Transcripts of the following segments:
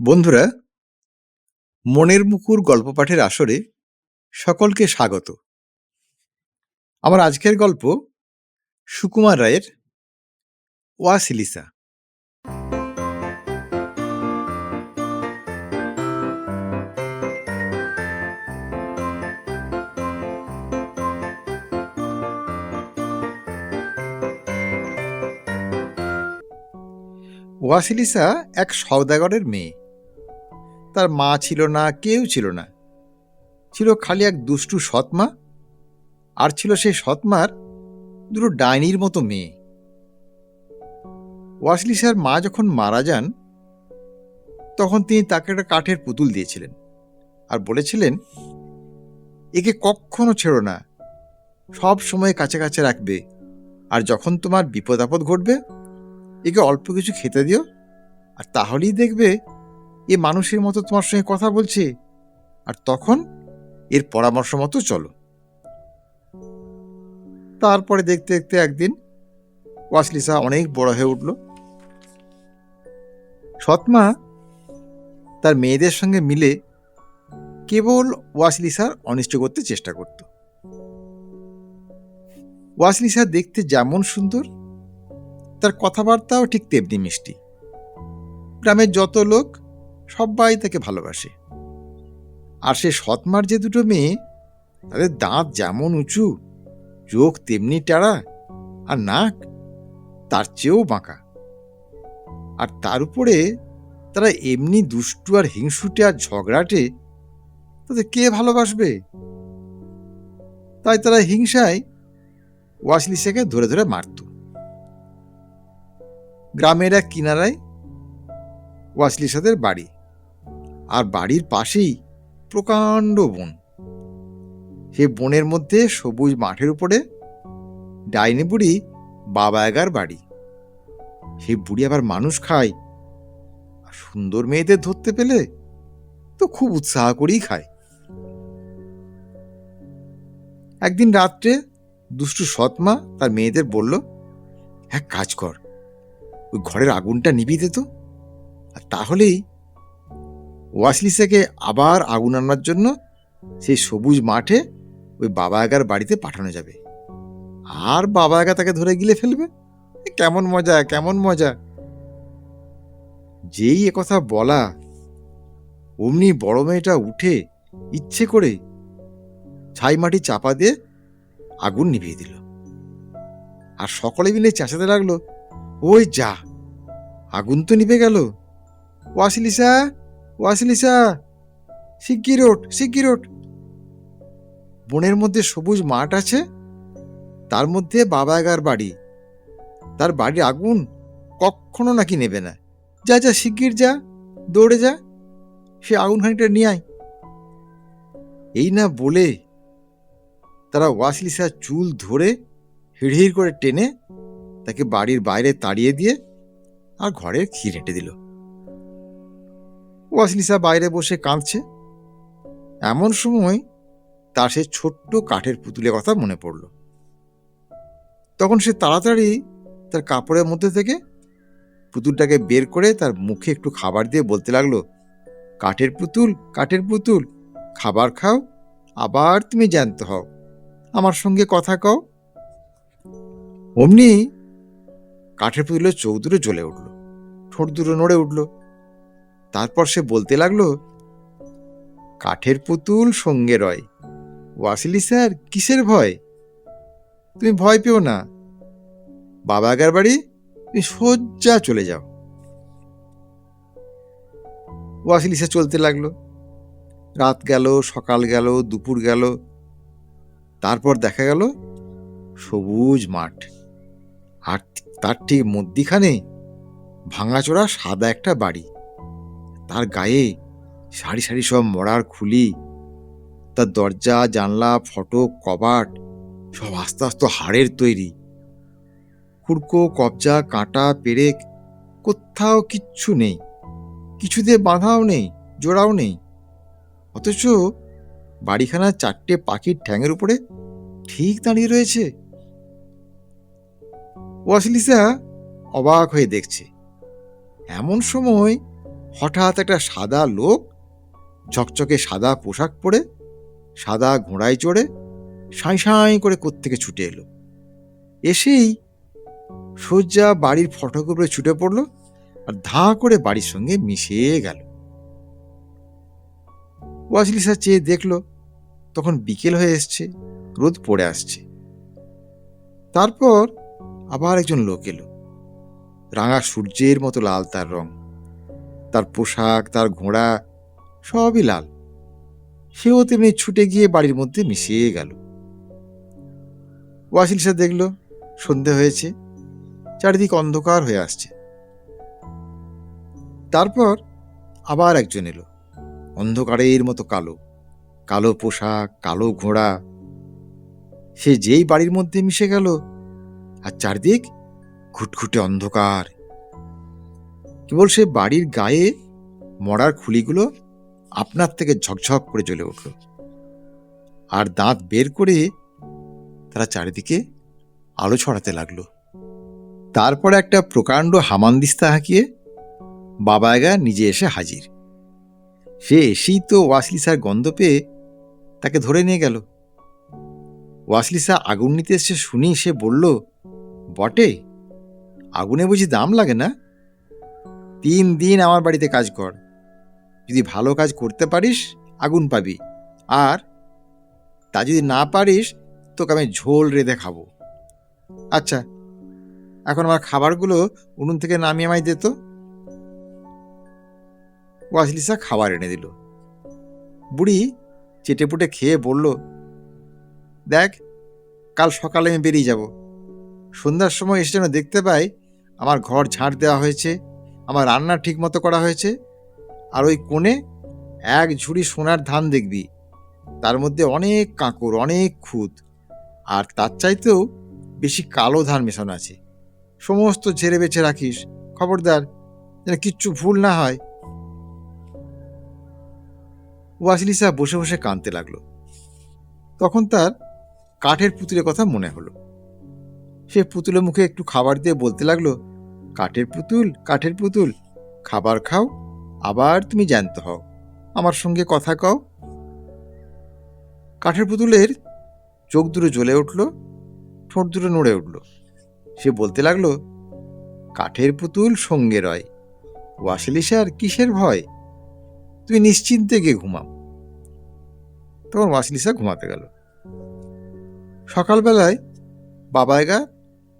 বন্ধুরা, মনের মুকুর গল্প পাঠের আসরে সকলকে স্বাগত। আমার আজকের গল্প সুকুমার রায়ের ওয়াসিলিসা। ওয়াসিলিসা এক সওদাগরের মেয়ে। তার মা ছিল না, কেউ ছিল না। ছিল খালি এক দুষ্টু সৎমা, আর ছিল সেই সৎমার দুটো ডাইনির মতো মেয়ে। ওয়াসলি স্যার মা যখন মারা যান, তখন তিনি তাকে একটা কাঠের পুতুল দিয়েছিলেন আর বলেছিলেন, একে কখনো ছেড়ো না, সব সময় কাছে কাছে রাখবে, আর যখন তোমার বিপদ আপদ ঘটবে, একে অল্প কিছু খেতে দিও, আর তাহলেই দেখবে এ মানুষের মতো তোমার সঙ্গে কথা বলছে। আর তখন এর পরামর্শ মতো চলো। তারপরে দেখতে দেখতে একদিন ওয়াসলিসা অনেক বড় হয়ে উঠল। সৎমা তার মেয়েদের সঙ্গে মিলে কেবল ওয়াসলিসার অনিষ্ট করতে চেষ্টা করত। ওয়াসলিসা দেখতে যেমন সুন্দর, তার কথাবার্তাও ঠিক তেমনি মিষ্টি। গ্রামের যত লোক সবাই তাকে ভালোবাসে। আর সে সৎমার যে দুটো মেয়ে, তাদের দাঁত যেমন উঁচু, চোখ তেমনি টাড়া, আর নাক তার চেয়েও বাঁকা। আর তার উপরে তারা এমনি দুষ্টু আর হিংসুটে আর ঝগড়াটে, তাদের কে ভালোবাসবে? তাই তারা হিংসায় ওয়াসলিসাকে ধরে ধরে মারত। গ্রামের এক কিনারায় ওয়াসলিসাদের বাড়ি। আর বাড়ির পাশেই প্রকাণ্ড বন। সে বনের মধ্যে সবুজ মাঠের উপরে ডাইনি বুড়ি বাবা এগার বাড়ি। সেই বুড়ি আবার মানুষ খায়। আর সুন্দর মেয়েদের ধরতে পেলে তো খুব উৎসাহ করেই খায়। একদিন রাত্রে দুষ্টু সৎমা তার মেয়েদের বলল, এক কাজ কর, ওই ঘরের আগুনটা নিবি দে তো। আর তাহলেই ওয়াসলিসাকে আবার আগুন আনার জন্য সেই সবুজ মাঠে ওই বাবা এগার বাড়িতে পাঠানো যাবে। আর বাবা এগা তাকে ধরে গিলে ফেলবে? কেমন মজা কেমন মজা। যেই কথা বলা, অমনি বড় মেয়েটা উঠে ইচ্ছে করে ছাই মাটি চাপা দিয়ে আগুন নিভিয়ে দিল। আর সকলে মিলে চেঁচাতে লাগল, ওই যা, আগুন তো নিভে গেল। ওয়াসিলিসা ওয়াসিলিসা, শিগগির ওঠ শিগগির ওঠ। বনের মধ্যে সবুজ মাঠ আছে, তার মধ্যে বাবাগার বাড়ি। তার বাড়ির আগুন কখনো নাকি নেবে না। যা যা, শিগগির যা, দৌড়ে যা, সে আগুন খানিকটা নিয়ে আয়। এই না বলে তারা ওয়াসলিসার চুল ধরে হিড়হিড় করে টেনে তাকে বাড়ির বাইরে তাড়িয়ে দিয়ে আর ঘরের ক্ষীর হেঁটে দিল। ওয়াসলিসা বাইরে বসে কাঁদছে। এমন সময় তার সে ছোট্ট কাঠের পুতুলের কথা মনে পড়ল। তখন সে তাড়াতাড়ি তার কাপড়ের মধ্যে থেকে পুতুলটাকে বের করে তার মুখে একটু খাবার দিয়ে বলতে লাগল, কাঠের পুতুল কাঠের পুতুল, খাবার খাও, আবার তুমি জ্যান্ত হও, আমার সঙ্গে কথা কও। অমনি কাঠের পুতুলের চোখ দুটো জ্বলে উঠল, ঠোঁট দুটো নড়ে উঠল। তারপর সে বলতে লাগল, কাঠের পুতুল সঙ্গে রয়। ওয়াসিলি স্যার, কিসের ভয়? তুমি ভয় পেও না। বাবা আগার বাড়ি, তুমি সোজা চলে যাও। ওয়াসিলি স্যার চলতে লাগল। রাত গেল, সকাল গেল, দুপুর গেল। তারপর দেখা গেল, সবুজ মাঠ। আর তার ঠিক মধ্যিখানে ভাঙাচোরা সাদা একটা বাড়ি। তার গায়ে সারি সারি সব মরার খুলি, তার দরজা, জানলা, ফটো, কবাট সব আস্তে আস্তে হাড়ের তৈরি। কুড়কো কবজা, কাঁটা, পেরেক কোথাও কিচ্ছু নেই কিছুতে বাঁধাও নেই, জোড়াও নেই। অথচ বাড়িখানা চারটে পাখির ঠ্যাঙের উপরে ঠিক দাঁড়িয়ে রয়েছে। ওয়াসলিসা অবাক হয়ে দেখছে, এমন সময় হঠাৎ একটা সাদা লোক ঝকঝকে সাদা পোশাক পরে, সাদা ঘোড়ায় চড়ে সাঁই সাঁই করে কোত্থেকে ছুটে এলো। এসেই সজ্জা বাড়ির ফটক উপরে ছুটে পড়ল আর ধা করে বাড়ির সঙ্গে মিশে গেল। ওয়াসলিসা চেয়ে দেখল, তখন বিকেল হয়ে এসছে, রোদ পড়ে আসছে। তারপর আবার একজন লোক এলো, রাঙা সূর্যের মতো লাল তার রং। তার পোশাক, তার ঘোড়া, সবই লাল। সেও তেমনি ছুটে গিয়ে বাড়ির মধ্যে মিশিয়ে গেল। ওয়াসিলিসা দেখল, সন্ধে হয়েছে, চারিদিক অন্ধকার হয়ে আসছে। তারপর আবার একজন এলো, অন্ধকারের মতো কালো কালো পোশাক, কালো ঘোড়া। সে যেই বাড়ির মধ্যে মিশে গেল, আর চারদিক ঘুটঘুটে অন্ধকার। কেবল সে বাড়ির গায়ে মরার খুলিগুলো আপনার থেকে ঝকঝক করে জ্বলে উঠল। আর দাঁত বের করে তারা চারিদিকে আলো ছড়াতে লাগল। তারপর একটা প্রকাণ্ড হামানদিস্তা হাঁকিয়ে বাবা বাবায়গা নিজে এসে হাজির। সে এসেই তো ওয়াসলিসার গন্ধ পেয়ে তাকে ধরে নিয়ে গেল। ওয়াসলিসা আগুন নিতে এসে শুনি সে বলল, বটে, আগুনে বুঝি দাম লাগে না? তিন দিন আমার বাড়িতে কাজ কর। যদি ভালো কাজ করতে পারিস, আগুন পাবি। আর তা যদি না পারিস, তোকে আমি ঝোল রেঁধে খাব আচ্ছা এখন আমার খাবারগুলো উনুন থেকে নামিয়ে আমায় দে তো। ওয়াসলিসা খাবার এনে দিল। বুড়ি চেটেপুটে খেয়ে বলল, দেখ, কাল সকালে আমি বেরিয়ে যাব। সন্ধ্যার সময় এসে যেন দেখতে পাই, আমার ঘর ঝাঁট দেওয়া হয়েছে। আমার রান্না ঠিক মতো করা হয়েছে। আর ওই কোণে এক ঝুড়ি সোনার ধান দেখবি। তার মধ্যে অনেক কাঁকড় অনেক খুদ। আর তার চাইতেও বেশি কালো ধান মেশানো আছে। সমস্ত ঝেড়ে বেছে রাখিস। খবরদার, যেন কিচ্ছু ভুল না হয়। ওয়াসিলিসা বসে বসে কাঁদতে লাগল। তখন তার কাঠের পুতুলের কথা মনে হলো। সে পুতুলের মুখে একটু খাবার দিয়ে বলতে লাগল কাঠের পুতুল কাঠের পুতুল। খাবার খাও, আবার তুমি জ্যান্ত হও। আমার সঙ্গে কথা কও। কাঠের পুতুলের চোখ দুটো জ্বলে উঠল, ঠোঁট দুটো নড়ে উঠল। সে বলতে লাগল, কাঠের পুতুল সঙ্গে রয়। ওয়াসিলিসার কিসের ভয়? তুই নিশ্চিন্তে গিয়ে ঘুমাও। তখন ওয়াসিলিসা ঘুমাতে গেল। সকালবেলায় বাবায়গা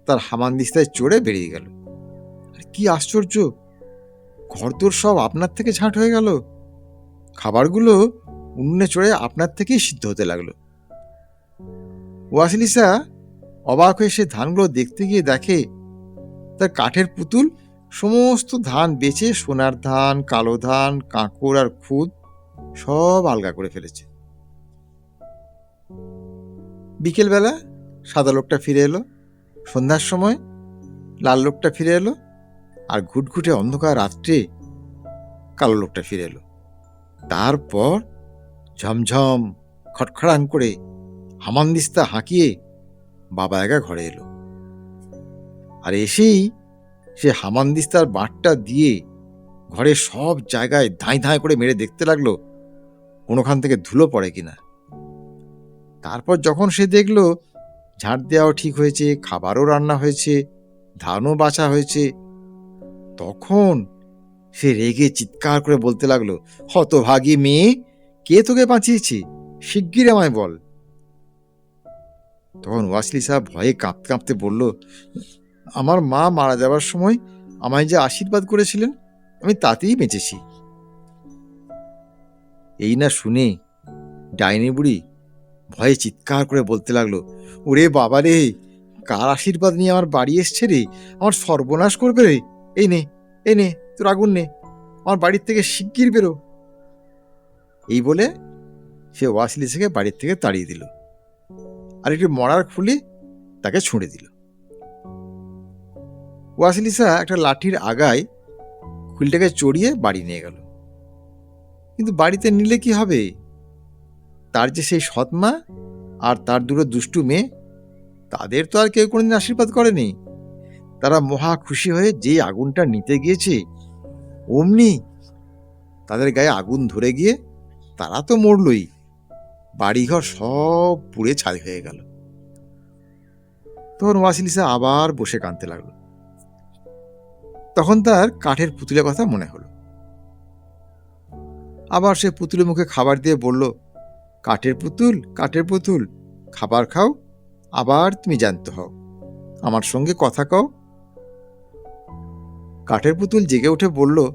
তার হামানদিস্তায় চড়ে বেরিয়ে গেল। কি আশ্চর্য! ঘরদোর সব আপনার থেকে ঝাঁট হয়ে গেল। খাবারগুলো উনুনে চড়ে আপনার থেকেই সিদ্ধ হতে লাগল। ওয়াসিলিসা অবাক হয়ে সে ধানগুলো দেখতে গিয়ে দেখে, তার কাঠের পুতুল, সমস্ত ধান বেচে সোনার ধান, কালো ধান, কাঁকড় আর খুদ সব আলগা করে ফেলেছে। বিকেলবেলা সাদা লোকটা ফিরে এলো। সন্ধ্যার সময় লাল লোকটা ফিরে এলো। আর ঘুটঘুটে অন্ধকার রাত্রে কালো লোকটা ফিরে এলো। তারপর ঝমঝম খটখড়াং করে হামানদিস্তা হাঁকিয়ে বাবা একা ঘরে এলো। আর এসেই সে হামানদিস্তার বাঁটটা দিয়ে ঘরের সব জায়গায় ধাঁই ধাঁই করে মেরে দেখতে লাগল, কোনোখান থেকে ধুলো পড়ে কিনা। তারপর যখন সে দেখল, ঝাঁট দেওয়াও ঠিক হয়েছে, খাবারও রান্না হয়েছে, ধানও বাছা হয়েছে তখন সে রেগে চিৎকার করে বলতে লাগল, হতভাগী মেয়ে, কে তোকে বাঁচিয়েছে? শিগগির আমায় বল। তখন ওয়াসলি সাহেব ভয়ে কাঁপতে কাঁপতে বলল, আমার মা মারা যাবার সময় আমায় যে আশীর্বাদ করেছিলেন, আমি তাতেই বেঁচেছি। এই না শুনে ডাইনি বুড়ি ভয়ে চিৎকার করে বলতে লাগল, ওরে বাবা রে কার আশীর্বাদ নিয়ে আমার বাড়ি এসছে রে? আমার সর্বনাশ করবে রে? এই নে এই নে, তোর আগুন নে। আমার বাড়ির থেকে শিগগির বেরো। এই বলে সে ওয়াসিলিসাকে বাড়ির থেকে তাড়িয়ে দিল। আর একটি মরার খুলি তাকে ছুঁড়ে দিল। ওয়াসিলিসা একটা লাঠির আগায় খুলিটাকে চড়িয়ে বাড়ি নিয়ে গেল। কিন্তু বাড়িতে নিলে কি হবে? তার যে সেই সৎমা আর তার দুটো দুষ্টু মেয়ে, তাদের তো আর কেউ কোনোদিন আশীর্বাদ করেনি। তারা মহা খুশি হয়ে যে আগুনটা নিতে গিয়েছে, অমনি তাদের গায়ে আগুন ধরে গিয়ে তারা তো মরলই। বাড়িঘর সব পুড়ে ছাই হয়ে গেল। তখন ওয়াসিলিসা আবার বসে কাঁদতে লাগল। তখন তার কাঠের পুতুলের কথা মনে হলো। আবার সে পুতুলের মুখে খাবার দিয়ে বলল, কাঠের পুতুল কাঠের পুতুল, খাবার খাও, আবার তুমি জানতে হও। আমার সঙ্গে কথা কও কাঠের পুতুল জেগে উঠে বলল,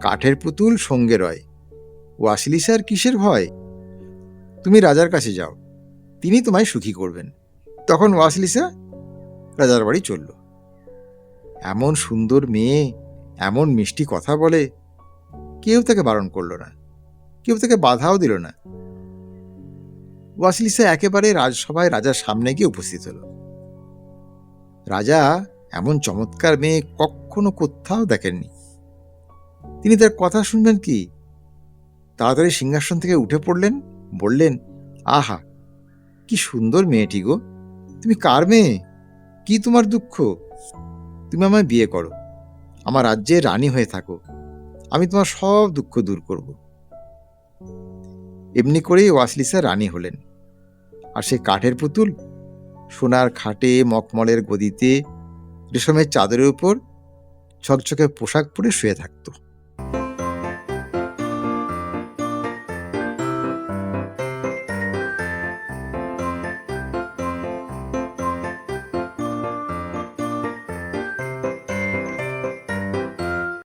কাঠের পুতুল সঙ্গে রয়। ওয়াসিলিসার কিসের ভয়? তুমি রাজার কাছে যাও। তিনি তোমায় সুখী করবেন। তখন ওয়াসিলিসা রাজার বাড়ি চলল। এমন সুন্দর মেয়ে, এমন মিষ্টি কথা বলে কেউ তাকে বারণ করল না, কেউ তাকে বাধাও দিল না। ওয়াসিলিসা একেবারে রাজসভায় রাজার সামনে গিয়ে উপস্থিত হলো। রাজা এমন চমৎকার মেয়ে কখনো কোথাও দেখেননি। তিনি তার কথা শুনবেন কি? তাড়াতাড়ি সিংহাসন থেকে উঠে পড়লেন, বললেন, আহা, কি সুন্দর মেয়েটি গো। তুমি কার মেয়ে? কি তোমার দুঃখ? তুমি আমায় বিয়ে করো। আমার রাজ্যে রানী হয়ে থাকো। আমি তোমার সব দুঃখ দূর করব। এমনি করেই ওয়াসলিসা রানী হলেন। আর সে কাঠের পুতুল, সোনার খাটে মকমলের গদিতে রেশমের চাদরের উপর ছকছকে পোশাক পরে শুয়ে থাকতো।